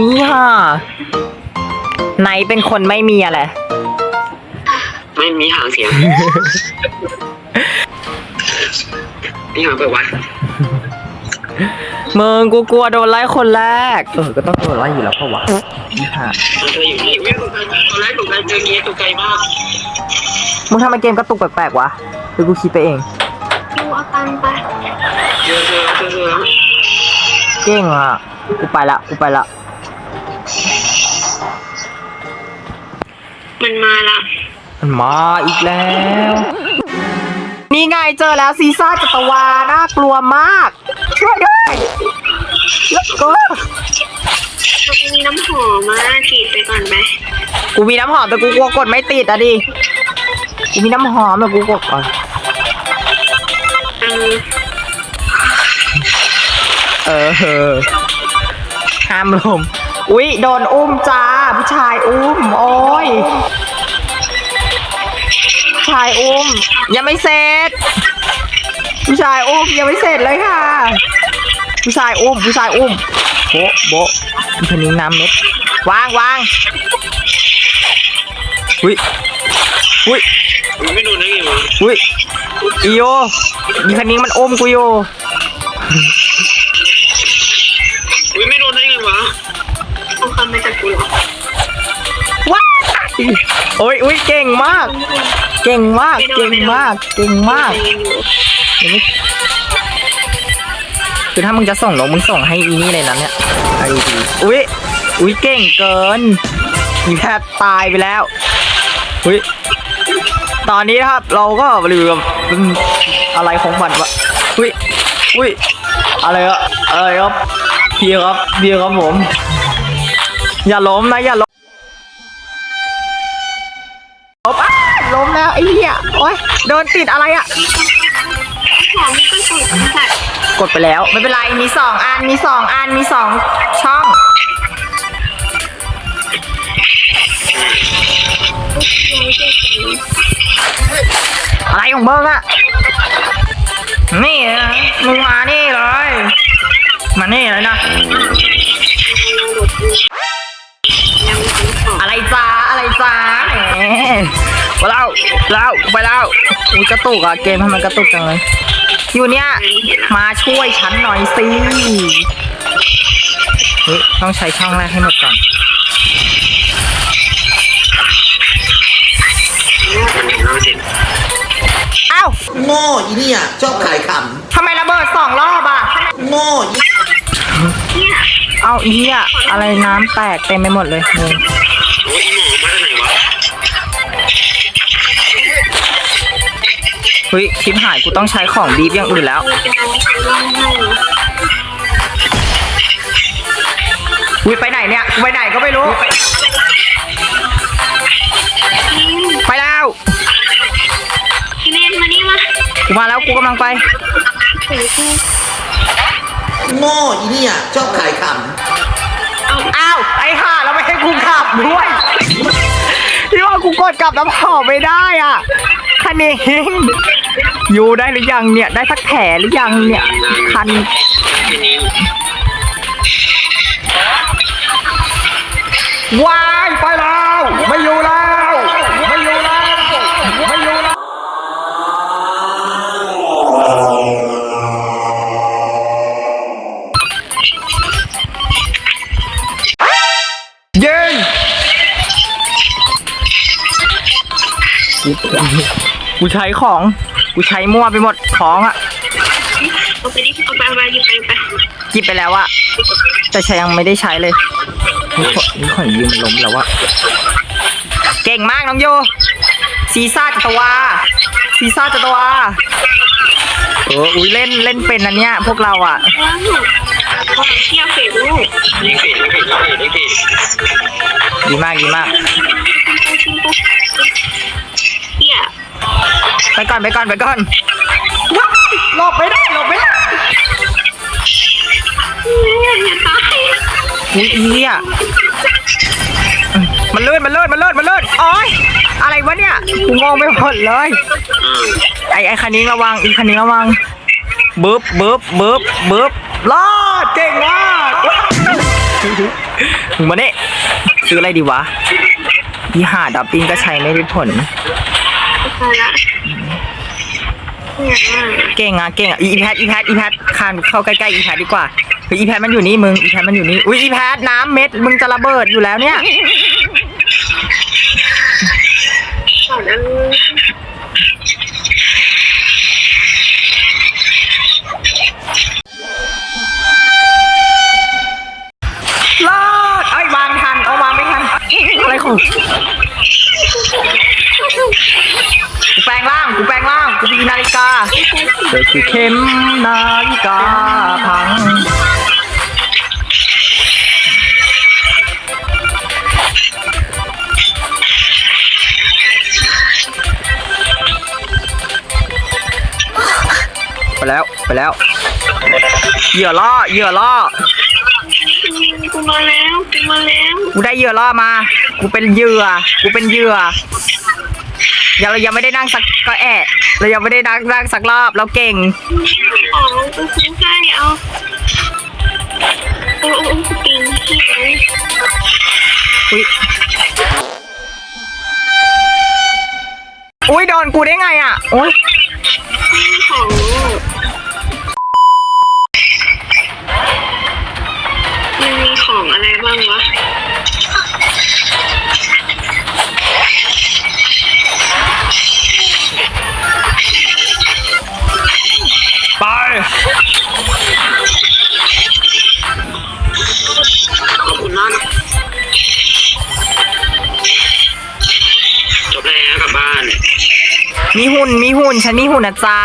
นี่ค่ะไหนเป็นคนไม่มีอะไร ไม่มีหางเสียง นี่หางเปิดวัดมึงกูกลัวโดนไล่คนแรก เออ ก็ต้องโดนไล่อยู่แล้วเพราะวะนี่ค่ะมันเธออยู่นี่วิ่งตอนแรกตกใจเจอเงี้ยตกใจมากมึงทำไมเกมกระตุกแปลกๆวะหรือกูคิดไปเอง ดูเอาตังค์ไปเจอเจอเจอเจอเก่งอะ กูไปละ กูไปละ มันมาละมันมาอีกแล้ว นี่ไงเจอแล้วซีซ่าจัตวาน่ากลัวมาก ช่วยด้วยแล้วก็มันมีน้ำหอมมาฉีดไปก่อนไหมกูมีน้ำหอมแต่กูกลัวกดไม่ติดอะดิ กูมีน้ำหอมแต่กูกดก่อนเออเออเออห้ามลม อุ๊ย โดนอุ้มจ้า ผู้ชายอุ้ม โอ้ยผู้ ชายอุ้มยังไม่เสร็จผู้ชายอุ้มยังไม่เสร็จเลยค่ะ ผู้ชายอุ้มผู้ชายอุ้มโบะโบะมีคนนี้น้ำเม็ดวางวางอุ้ยอุ้ยมันไม่โดนได้ไงวะอุ้ยอีโยมีคนนี้มันอุ้มกูอยู่อุ้ย อ้ยอุ้ยเก่งมาก เก่งมาก เก่งมาก เก่งมากใจเย็นอยู่เดี๋ยวไม่คือถ้ามึงจะส่งนกมึงส่งให้อีนี่เลยนะเนี่ยไอ้ดีอุ้ยอุ้ยเก่งเกินมีแพทย์ตายไปแล้วอุ้ยตอนนี้นะครับเราก็บริวเป็นอะไรของมันวะอุ้ยอุ้ยอะไรอะอะไรครับพี่ครับพี่ครับผม อย่าล้มนะอย่าล้มล้มอ้าล้มแล้วไอ้เหี้ย โดนติดอะไรอะหอมมีก็สูตรสัตว์กดไปแล้ว ไม่เป็นไรมีสองอันมีสองอันมีสองช่อง อะไรของเบิ้งอะนี่นะมึงมานี่เลย มานี่เลยนะอมอะไรจ้าอะไรจ้าแหม ไปแล้วแล้วไปแล้วอุ้ยกระตุกอะเกมทำไมกระตุกจังเลยอยู่เนี่ยมาช่วยฉันหน่อยสิเฮ้ยต้องใช้ช่องแรกให้หมดก่อนเราเสร็จอ้าวโง่อีเนี่ยชอบขายขทำไมระเบิดสองรอบอะำโง่อีเอาอีอะอะไรน้ำแตกเต็มไปหมดเลยงง เฮ้ยคลิปหายกูต้องใช้ของบีบอย่างอื่นแล้วเออจะเอาไปล่องให้เหรออุ้ยไปไหนเนี่ยไปไหนก็ไม่รู้ ไปแล้วพี่เมนมานี่มากูมาแล้วกูกำลังไปเดี๋ยวกูโง่อีเนี่ยชอบขายขอ้าวไอ้ห่าแล้วไม่ให้กูขับด้วยที่ว่ากูกดกลับน้ำหอมไม่ได้อะ คันเองอยู่ได้หรือยังเนี่ย ได้สักแผลหรือยังเนี่ย คัน วายไปแล้ว ไม่อยู่แล้ว ไม่อยู่แล้ว ไม่อยู่แล้ว เย้ กูใช้ของ กูใช้มั่วไปหมดของอะเอาไปดิเอาไปเอาไปหยิบไปไปหยิบไปแล้วอะแต่ใช้ยังไม่ได้ใช้เลยนี่ขอนี่ขอยืมมันล้มแล้วอะเก่งมากน้องโยซีซ่าจัตวาซีซ่าจัตวาเอออุ้ยเล่นเล่นเป็นนะเนี่ยพวกเราอะว้าวเที่ยวเฟรลูกยิงเฟดยิงเฟดยิงเฟดยิงเฟดดีมากดีมากเที่ย ไปก่อนไปก่อนไปก่อนว้ายหลบไม่ได้หลบไม่ได้อย่าตายอุ้ยอีเนี่ยมันเลื่อนมันเลื่อนมันเลื่อนมันเลื่อนโอ้ยอะไรวะเนี่ยกูงงไปหมดเลย ไอไอคันนี้ระวังอีคันนี้ระวังบึ๊บบึ๊บบึ๊บบึ๊บรอดเก่งมากมึงมาเนี่ยซื้ออะไรดีวะยี่ห้าดับปิ้งก็ใช้ไม่ได้ผลไปละ เก่งอะเก่งอะอีแพทอีแพทอีแพทคานเข้าใกล้ๆอีแพทดีกว่าเฮ้ยอีแพทมันอยู่นี่มึงอีแพทมันอยู่นี่อุ้ยอีแพทน้ำเม็ดมึงจะระเบิดอยู่แล้วเนี่ยก่อนอันรอดเอ้ยวางทันเอาวางไม่ทันอะไรของ กูแปลงร่างกูมีนาฬิกาเด็กคือเข็มนาฬิกาพังไปแล้วไปแล้ว เหยื่อล่อเหยื่อล่อกูมาแล้วกูมาแล้วกูได้เหยื่อล่อมา กูเป็นเหยื่อ กูเป็นเหยื่อยังเรายังไม่ได้นั่งสักก็แอะ เรายังไม่ได้นั่งนั่งสักรอบเราเก่งของกูซื้อให้เอาโอ้โอ้กูปิงที่ไหนอุ้ยอุ้ยโดนกูได้ไงอะโอ้ยของมันมีของอะไรบ้างวะ มีหุ่นมีหุ่นฉันมีหุ่นนะจ๊ะ